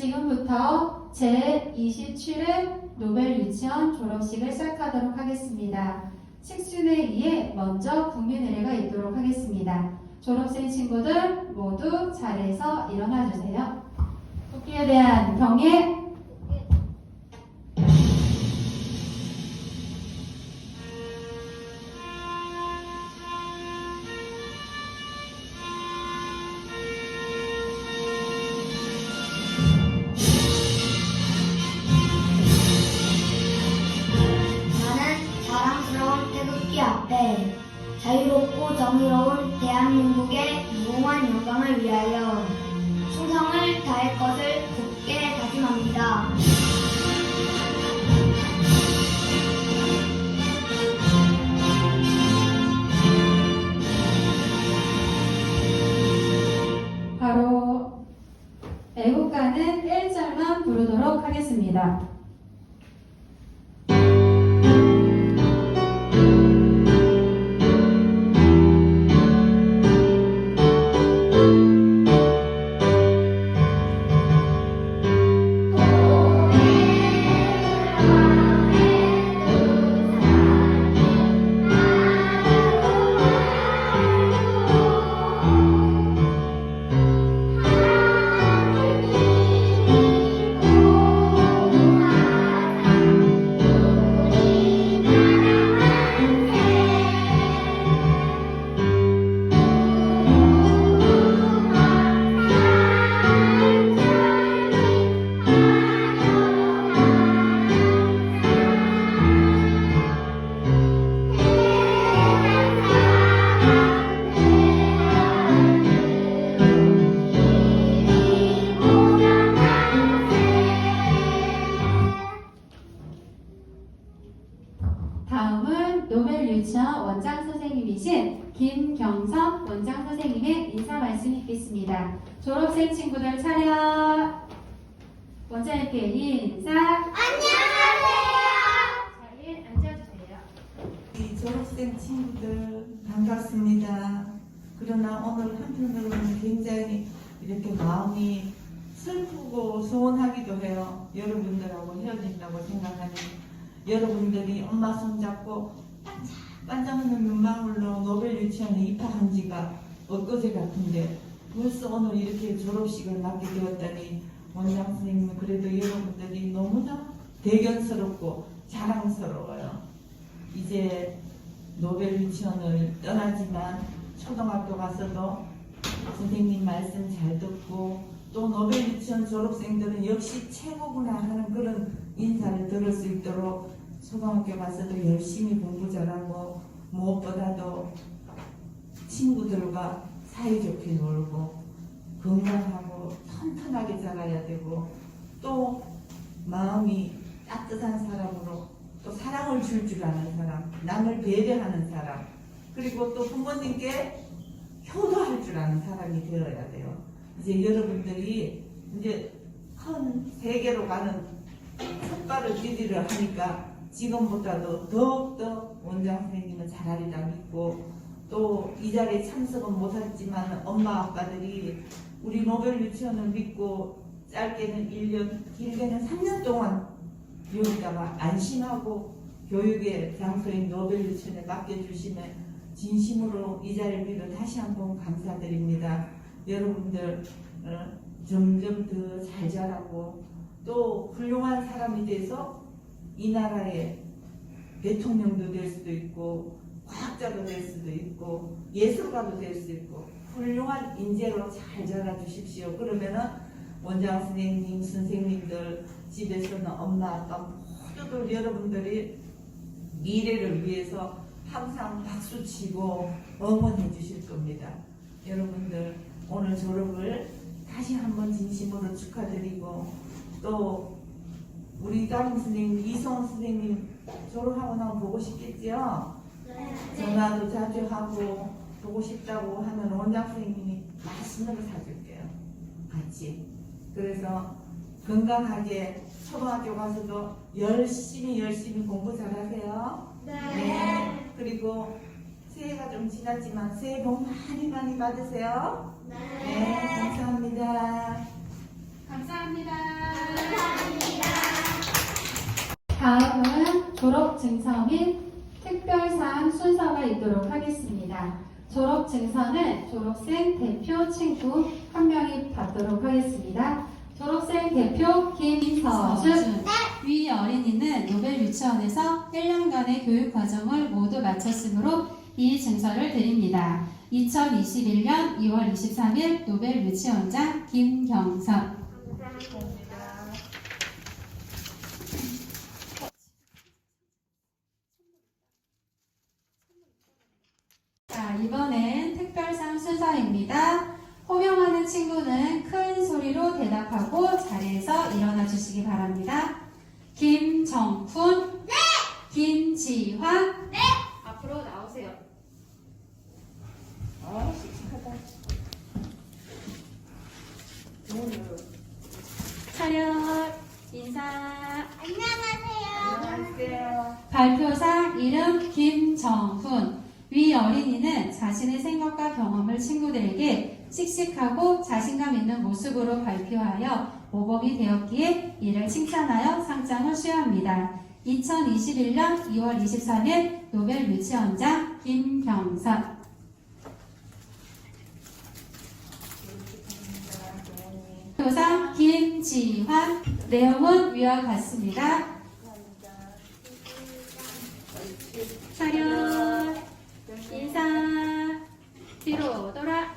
지금부터 제27회 노벨 유치원 졸업식을 시작하도록 하겠습니다. 식순에 의해 먼저 국민의례가 있도록 하겠습니다. 졸업생 친구들 모두 자리에서 일어나 주세요. 국기에 대한 경애 자유롭고 정의로운 대한민국의 무궁한 영광을 위하여 충성을 다할 것을 굳게 다짐합니다. 바로 애국가는 1절만 부르도록 하겠습니다. 친구들 차렷! 원장님께 인사! 자리에 앉아주세요. 이 졸업생 친구들 반갑습니다. 그러나 오늘 한편으로는 굉장히 이렇게 마음이 슬프고 서운하기도 해요. 여러분들하고 헤어진다고 생각하니 여러분들이 엄마 손잡고 반짝반짝하는 눈망울로 노벨 유치원에 입학한 지가 엊그제 같은데 벌써 오늘 이렇게 졸업식을 맞게 되었다니 원장 선생님은 그래도 여러분들이 너무나 대견스럽고 자랑스러워요. 이제 노벨 유치원을 떠나지만 초등학교 가서도 선생님 말씀 잘 듣고 또 노벨 유치원 졸업생들은 역시 최고구나 하는 그런 인사를 들을 수 있도록 초등학교 가서도 열심히 공부 잘하고 무엇보다도 친구들과 사이좋게 놀고 건강하고 튼튼하게 자라야 되고 또 마음이 따뜻한 사람으로 또 사랑을 줄줄 아는 사람, 남을 배려하는 사람, 그리고 또 부모님께 효도할 줄 아는 사람이 되어야 돼요. 이제 여러분들이 이제 큰 세계로 가는 첫발을 디디를 하니까 지금보다도 더욱더 원장 선생님은 잘하리라 믿고 또 이 자리에 참석은 못했지만 엄마 아빠들이 우리 노벨 유치원을 믿고 짧게는 1년, 길게는 3년 동안 여기다가 안심하고 교육의 장소인 노벨 유치원에 맡겨주시면 진심으로 이 자리를 빌어 다시 한번 감사드립니다. 여러분들 어, 점점 더 잘 자라고 또 훌륭한 사람이 돼서 이 나라의 대통령도 될 수도 있고 과학자도 될 수도 있고 예술가도 될 수 있고 훌륭한 인재로 잘 자라 주십시오. 그러면은 원장 선생님, 선생님들 집에서는 엄마, 아빠 모두들 여러분들이 미래를 위해서 항상 박수 치고 응원해 주실 겁니다. 여러분들 오늘 졸업을 다시 한번 진심으로 축하드리고 또 우리 담임 선생님 이성원 선생님 졸업하고 나면 보고 싶겠지요? 전화도 자주 하고 보고 싶다고 하는 원장 선생님이 맛있는 거 사줄게요. 같이. 그래서 건강하게 초등학교 가서도 열심히 열심히 공부 잘하세요. 네. 네. 그리고 새해가 좀 지났지만 새해 복 많이 많이 받으세요. 네. 네 감사합니다. 감사합니다. 감사합니다. 다음은 졸업 증서 및 특별사항 순서가 있도록 하겠습니다. 졸업 증서는 졸업생 대표 친구 한 명이 받도록 하겠습니다. 졸업생 대표 김서준 위 어린이는 노벨 유치원에서 1년간의 교육 과정을 모두 마쳤으므로 이 증서를 드립니다. 2021년 2월 23일 노벨 유치원장 김경선 자, 이번엔 특별상 순서입니다. 호명하는 친구는 큰 소리로 대답하고 자리에서 일어나 주시기 바랍니다. 김정훈. 네. 김지환. 네. 앞으로 나오세요. 아, 씩씩하다. 차렷. 인사. 안녕하세요. 발표상 이름 김정훈. 위 어린이는 자신의 생각과 경험을 친구들에게 씩씩하고 자신감 있는 모습으로 발표하여 모범이 되었기에 이를 칭찬하여 상장을 수여합니다. 2021년 2월 23일 노벨 유치원장 김경선. 표상 김지환. 내용은 위와 같습니다. 차렷 인사 뒤로 돌아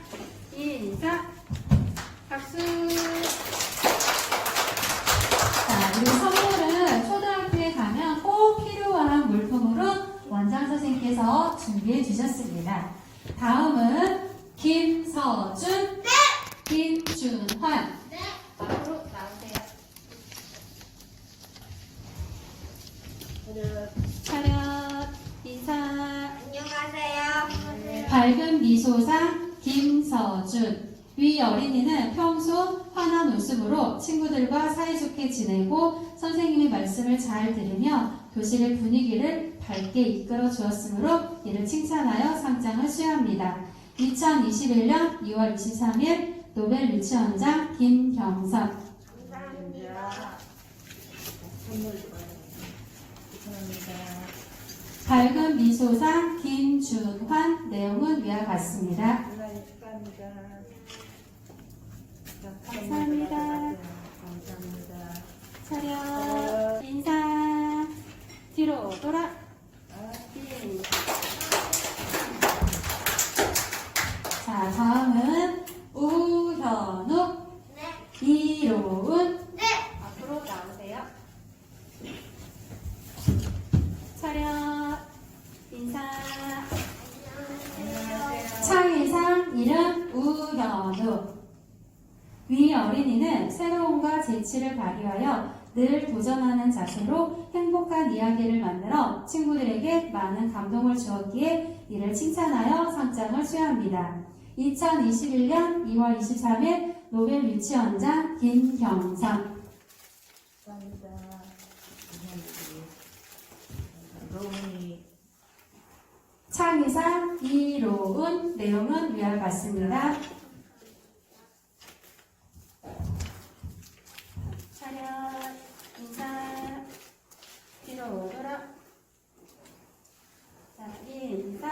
인사 박수 자 그리고 선물은 초등학교에 가면 꼭 필요한 물품으로 원장 선생님께서 준비해 주셨습니다 다음은 김서준 김준환 앞으로 나오세요 차렷 인사 안녕하세요. 밝은 미소상 김서준 위 어린이는 평소 환한 웃음으로 친구들과 사이좋게 지내고 선생님의 말씀을 잘 들으며 교실의 분위기를 밝게 이끌어 주었으므로 이를 칭찬하여 상장을 수여합니다. 2021년 2월 23일 노벨 유치원장 김경선 감사합니다. 선물 줘요. 감사합니다. 밝은 미소상 김준환 내용은 위와 같습니다. 감사합니다. 감사합니다. 차렷 인사 뒤로 돌아 아, 인사. 자 다음은 우현욱 이로운 앞으로 나오세요 차렷 인사 창의상 이름 우현욱 위 어린이는 새로움과 재치를 발휘하여 늘 도전하는 자세로 행복한 이야기를 만들어 친구들에게 많은 감동을 주었기에 이를 칭찬하여 상장을 수여합니다. 2021년 2월 23일 노벨 유치원장 김경선 감사합니다. 창의상 이로운 내용은 위와 같습니다. 차렷 인사. 뒤로 돌아 자 인사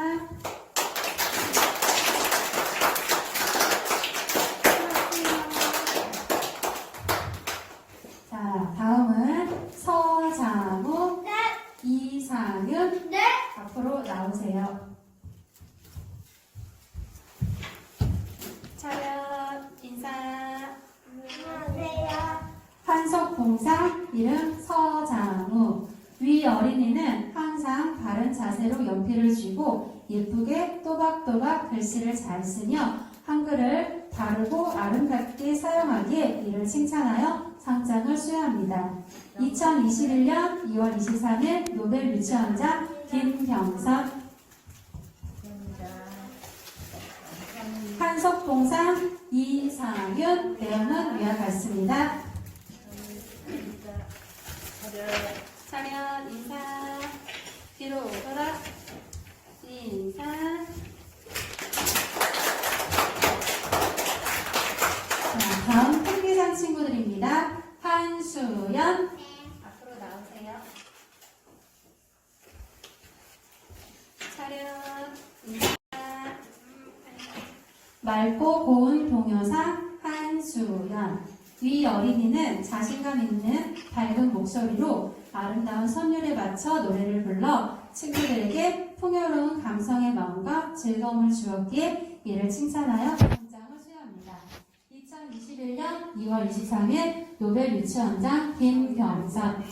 자 다음은 서장우 이상윤 앞으로 나오세요. 차렷 인사 한석봉상 이름 서장우 위 어린이는 항상 바른 자세로 연필을 예쁘게 또박또박 글씨를 잘 쓰며 한글을 바르고 아름답게 사용하기에 이를 칭찬하여 상장을 수여합니다. 2021년 2월 23일 노벨 유치원장 김경선. 한석봉상 이상윤 내용은 위와 같습니다. 차렷 인사 뒤로 인사 자, 다음 특기상 친구들입니다. 한수연 앞으로 나오세요. 차렷, 인사. 맑고 고운 동요사 한수연. 위 어린이는 자신감 있는 밝은 목소리로 아름다운 선율에 맞춰 노래를 불러 친구들에게 풍요로운 감성의 마음과 즐거움을 주었기에 이를 칭찬하여 상장을 수여합니다. 2021년 2월 23일 노벨 유치원장 김경선.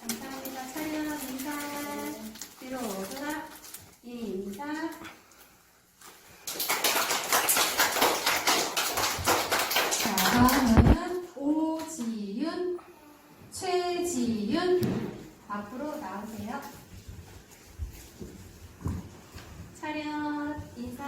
감사합니다. 차렷 인사. 뒤로 오더라. 인사. 자, 다음은 오지윤, 최지윤. 앞으로 나오세요. 차렷 인사.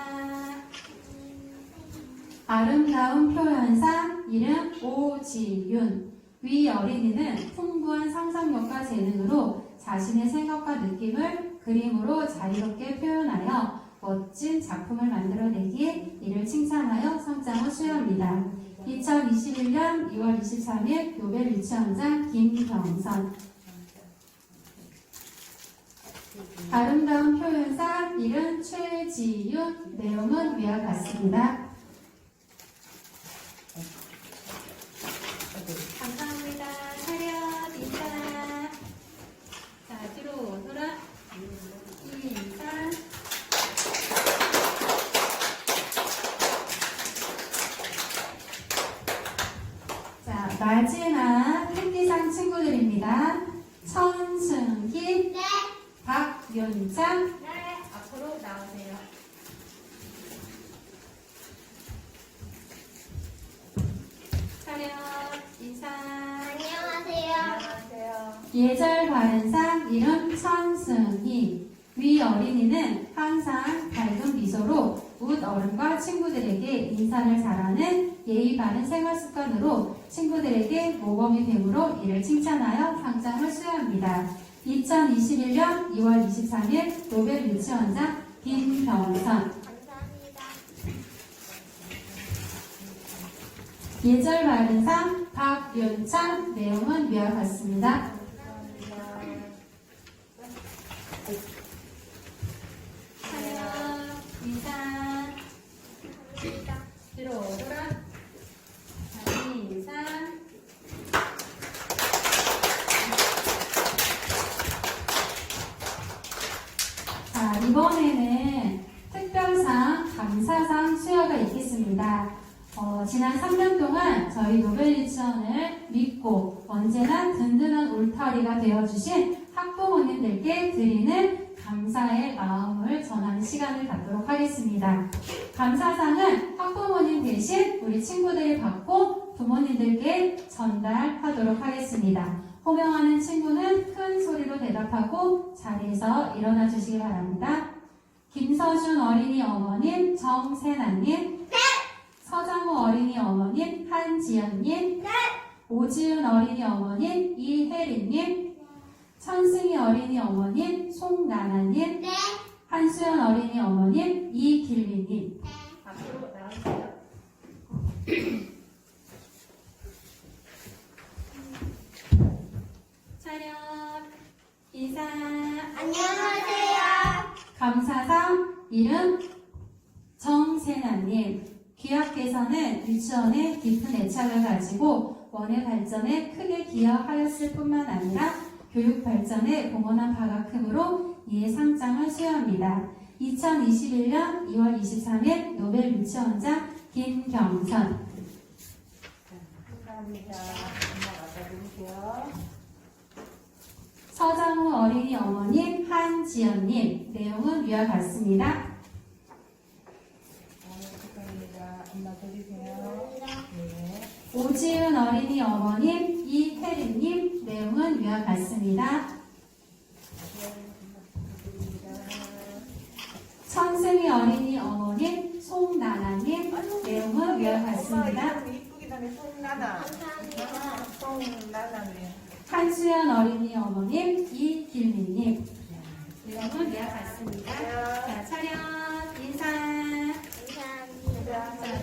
아름다운 표현사 이름 오지윤. 위 어린이는 풍부한 상상력과 재능으로 자신의 생각과 느낌을 그림으로 자유롭게 표현하여 멋진 작품을 만들어내기에 이를 칭찬하여 상장을 수여합니다. 2021년 2월 23일 노벨 유치원장 김경선 아름다운 표현사 이름 최지윤 내용은 위와 같습니다. 차렷 인사. 자 뒤로 돌아. 인사. 자 마지막 한기상 친구들입니다. 천승희, 박윤장 앞으로 나오세요. 차렷 인사. 안녕하세요. 예절 바른상 이름 천승희 위 어린이는 항상 밝은 미소로 웃 어른과 친구들에게 인사를 잘하는 예의 바른 생활 습관으로 친구들에게 모범이 됨으로 이를 칭찬하여 상장을 수여합니다. 2021년 2월 23일 노벨 유치원장 김병선. 예절 바른 상 박윤찬 내용은 위와 같습니다. 차렷 인사 뒤로 오더라 다시 인사 자 이번에는 특별상 감사상 수여가 있겠습니다. 어, 지난 3년 동안 저희 노벨 유치원을 믿고 언제나 든든한 울타리가 되어주신 학부모님들께 드리는 감사의 마음을 전하는 시간을 갖도록 하겠습니다. 감사상은 학부모님 대신 우리 친구들이 받고 부모님들께 전달하도록 하겠습니다. 호명하는 친구는 큰 소리로 대답하고 자리에서 일어나 주시기 바랍니다. 김서준 어린이 어머님, 정세나님, 서장호 어린이 어머님, 한지연님, 오지은 어린이 어머님, 이혜린님, 천승희 어린이 어머님, 송나나님, 한수연 어린이 어머님, 이길미님. 앞으로 나와주세요. 차렷, 인사, 안녕하세요. 감사상 이름 정세나님 귀하께서는 유치원에 깊은 애착을 가지고 원의 발전에 크게 기여하였을 뿐만 아니라 교육 발전에 공헌한 바가 크므로 이에 상장을 수여합니다. 2021년 2월 23일 노벨 유치원장 김경선 감사합니다. 서장우 어린이 어머님 한지연님 내용은 위와 같습니다. 네. 오지은 어린이 어머님, 이혜린님 내용은 위와 같습니다. 천승희 어린이 어머님, 송나나님 내용은 위와 같습니다. 송나나. 한수연 어린이 어머님, 이길미님 내용은 위와 같습니다. 자, 차렷 인사. 감사합니다. 자,